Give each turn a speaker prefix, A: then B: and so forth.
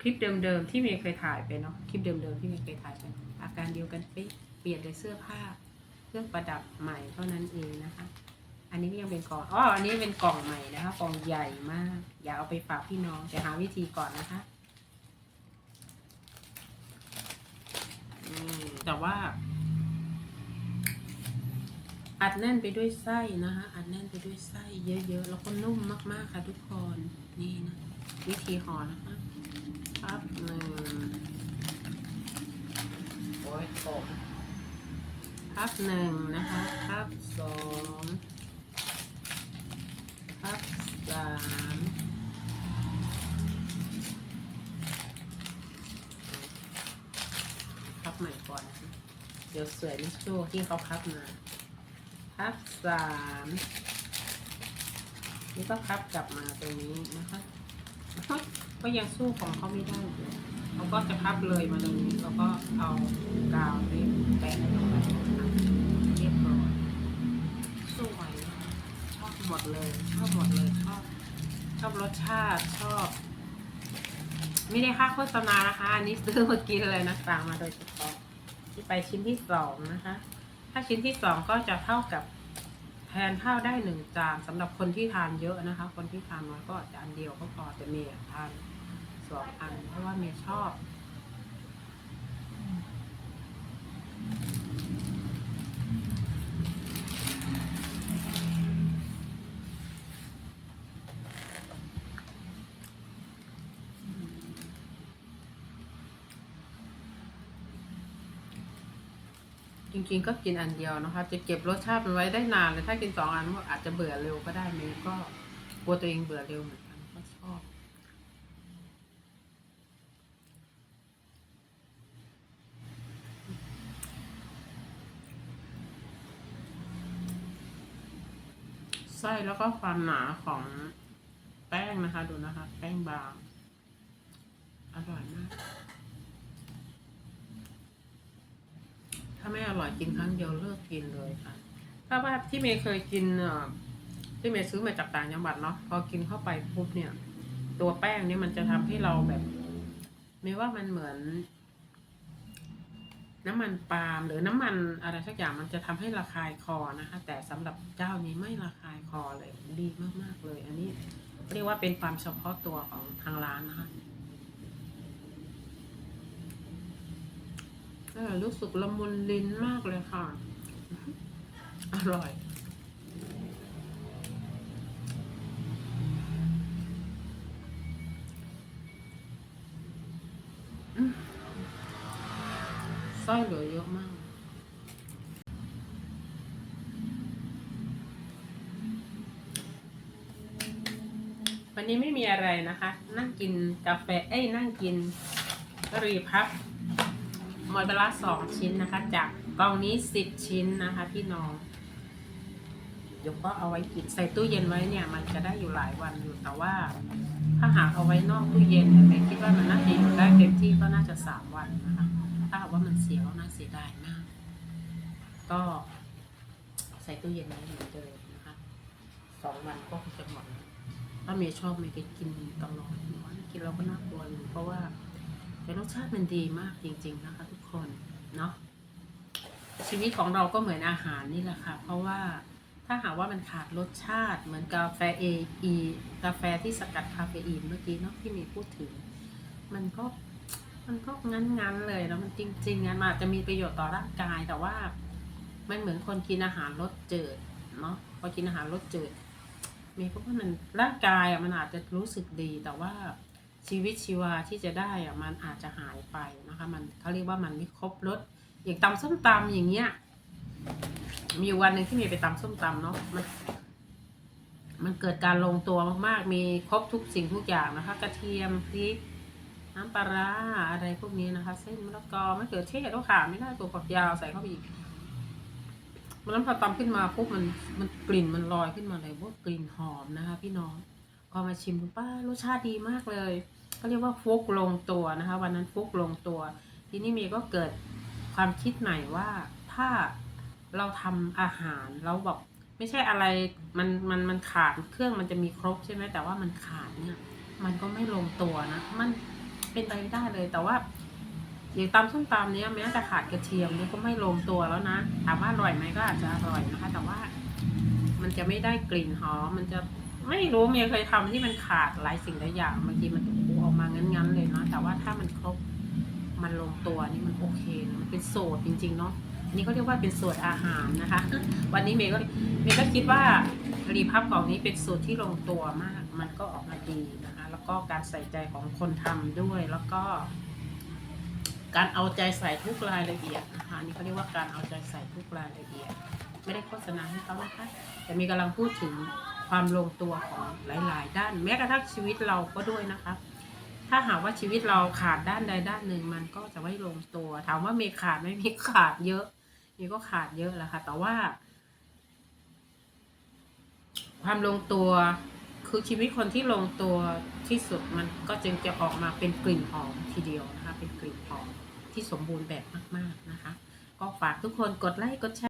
A: คลิปเดิมๆที่เมย์เคยถ่ายไปเนาะคลิปเดิมๆที่เมย์เคยถ่ายไป อาการเดียวกันเป๊ะเปลี่ยนแต่เสื้อผ้าเครื่องประดับใหม่เท่านั้นเองนะคะ อันนี้ยังเป็นกล่องอ๋ออันนี้เป็นกล่องใหม่นะคะกล่องใหญ่มาก อย่าเอาไปฝากพี่น้องจะหาวิธีก่อนนะคะแต่ว่า อัดแน่นไปด้วยไส้นะคะอัดแน่นไปด้วยไส้เยอะๆแล้วก็นุ่มมากๆค่ะทุกคนนี่นะวิธีห่อนะคะ พับหนึ่ง
B: โอ้ยตก
A: พับหนึ่งนะคะพับสองพับสามพับใหม่ก่อนเดี๋ยวสวยไม่โชว์ที่เขาพับมาพับสามนี่ก็พับกลับมาตรงนี้นะคะ ก็ยังสู้ของเขาไม่ได้เลยเขาก็จะพับเลยมาตรงนี้แล้วก็เอากาวนี่แปะลงไปนะคะเรียบร้อยสวยชอบหมดเลยชอบหมดเลยชอบชอบรสชาติชอบ ไม่ได้ค่าโฆษณานะคะ อันนี้ซื้อมากินเลยนะสั่งมาโดยเฉพาะที่ไปชิ้นที่สองนะคะ ถ้าชิ้นที่สองก็จะเท่ากับ แทนข้าวได้หนึ่งจานสำหรับคนที่ทานเยอะนะคะ คนที่ทานน้อยก็จานเดียวก็พอแต่เมย์ทานสองอันเพราะว่าเมย์ชอบ จริงๆก็กินอันเดียวนะคะ จะเก็บรสชาติมันไว้ได้นานเลยถ้ากินสองอันก็อาจจะเบื่อเร็วก็ได้เมย์ก็กลัวตัวเองเบื่อเร็วเหมือนกันก็ชอบไส้แล้วก็ความหนาของแป้งนะคะ ดูนะคะ แป้งบาง อร่อยมาก ถ้าไม่อร่อยกินครั้งเดียวเลิกกินเลยค่ะ ถ้าว่าที่เมย์เคยกินที่เมย์ซื้อมาจากต่างจังหวัดเนาะพอกินเข้าไปปุ๊บเนี่ย ตัวแป้งเนี่ยมันจะทำให้เราแบบเมย์ว่ามันเหมือน น้ำมันปาล์มหรือน้ำมันอะไรสักอย่างมันจะทำให้ระคายคอนะคะ แต่สำหรับเจ้านี้ไม่ระคายคอเลยดีมากๆเลย อันนี้เรียกว่าเป็นความเฉพาะตัวของทางร้านนะคะ รู้สึกละมุนลิ้นมากเลยค่ะ อร่อยอืมไส้เหลือเยอะมากวันนี้ไม่มีอะไรนะคะ นั่งกินกาแฟ เอ้ย นั่งกินกะหรี่พับ มอยเบล่าสองชิ้นนะคะ จากกล่องนี้สิบชิ้นนะคะพี่น้องเดี๋ยวก็เอาไว้กินใส่ตู้เย็นไว้เนี่ย มันจะได้อยู่หลายวันอยู่แต่ว่า ถ้าหากเอาไว้นอกตู้เย็นเนี่ยแม่คิดว่ามันน่าจะอยู่ได้เต็มที่ก็น่าจะสามวันนะคะถ้าหากว่ามันเสียก็น่าเสียดายมาก ก็ใส่ตู้เย็นไว้เหมือนเดิมนะคะสองวันก็คงจะหมดถ้าเมย์ชอบเมย์ก็กินตลอดกินเราก็น่ากลัวอยู่เพราะว่าแต่รสชาติมันดีมากจริง ๆ นะคะทุก คนเนาะชีวิตของเราก็เหมือนอาหารนี่แหละค่ะ เพราะว่าถ้าหากว่ามันขาดรสชาติเหมือนกาแฟเออีกาแฟที่สกัดคาเฟอีนเมื่อกี้เนาะที่มีพูดถึง มันก็มันก็งั้นๆเลยแล้วมันจริงๆงั้นมันอาจจะมีประโยชน์ต่อร่างกายแต่ว่ามันเหมือนคนกินอาหารรสจืดเนาะพอกินอาหารรสจืดมีก็ว่ามันร่างกายอะมันอาจจะรู้สึกดีแต่ว่า ชีวิตชีวาที่จะได้อะมันอาจจะหายไปนะคะ มันเขาเรียกว่ามันไม่ครบรสอย่างตำส้มตำอย่างเงี้ย มีวันหนึ่งที่มีไปตำส้มตำเนาะมันมันเกิดการลงตัวมากๆ มีครบทุกสิ่งทุกอย่างนะคะ กระเทียมพริกน้ำปลาร้าอะไรพวกนี้นะคะ เส้นมะละกอมะเขือเทศก็ขาดไม่ได้ตัวฝักยาวใส่เข้าไปอีกมันนั้นพอตำขึ้นมาปุ๊บมันมันกลิ่นมันลอยขึ้นมาเลยว่ากลิ่นหอมนะคะ พี่น้องพอมาชิมดูป้ารสชาติดีมากเลย ก็เรียกว่าฟุกลงตัวนะคะ วันนั้นฟุกลงตัว ทีนี้เมย์ก็เกิดความคิดใหม่ว่าถ้าเราทำอาหารแล้วแบบไม่ใช่อะไรมันมันมันขาดเครื่องมันจะมีครบใช่ไหมแต่ว่ามันขาดเนี่ย มันก็ไม่ลงตัวนะมันเป็นไปไม่ได้เลยแต่ว่าอย่างตำส้มตำเนี้ยแม้แต่ขาดกระเทียมเนี่ยก็ไม่ลงตัวแล้วนะถามว่าอร่อยไหมก็อาจจะอร่อยนะคะ แต่ว่า มันจะไม่ได้กลิ่นหอมมันจะไม่รู้เมียเคยทำที่มันขาดหลายสิ่งหลายอย่างบางทีมัน มางั้นๆเลยเนาะแต่ว่าถ้ามันครบมันลงตัวนี่มันโอเคนะมันเป็นสูตรจริง ๆ เนาะอันนี่เขาเรียกว่าเป็นสูตรอาหารนะคะ วันนี้เมย์ก็เมย์ก็คิดว่ารีพับกล่องนี้เป็นสูตรที่ลงตัวมาก มันก็ออกมาดีนะคะ แล้วก็การใส่ใจของคนทำด้วย แล้วก็ การเอาใจใส่ทุกรายละเอียดนะคะอันนี่เขาเรียกว่าการเอาใจใส่ทุกรายละเอียด ไม่ได้โฆษณาให้เขานะคะ แต่มีกำลังพูดถึงความลงตัวของหลาย ๆ ด้าน แม้กระทั่งชีวิตเราก็ด้วยนะคะ ถ้าหากว่าชีวิตเราขาดด้านใดด้านหนึ่งมันก็จะไม่ลงตัว ถามว่ามีขาดไหมมีขาดเยอะ มีก็ขาดเยอะแหละค่ะ แต่ว่า ความลงตัว คือชีวิตคนที่ลงตัวที่สุดมันก็จึงจะออกมาเป็นกลิ่นหอมทีเดียวนะคะ เป็นกลิ่นหอมที่สมบูรณ์แบบมาก ๆนะคะ ก็ฝากทุกคนกดไลค์กดแชร์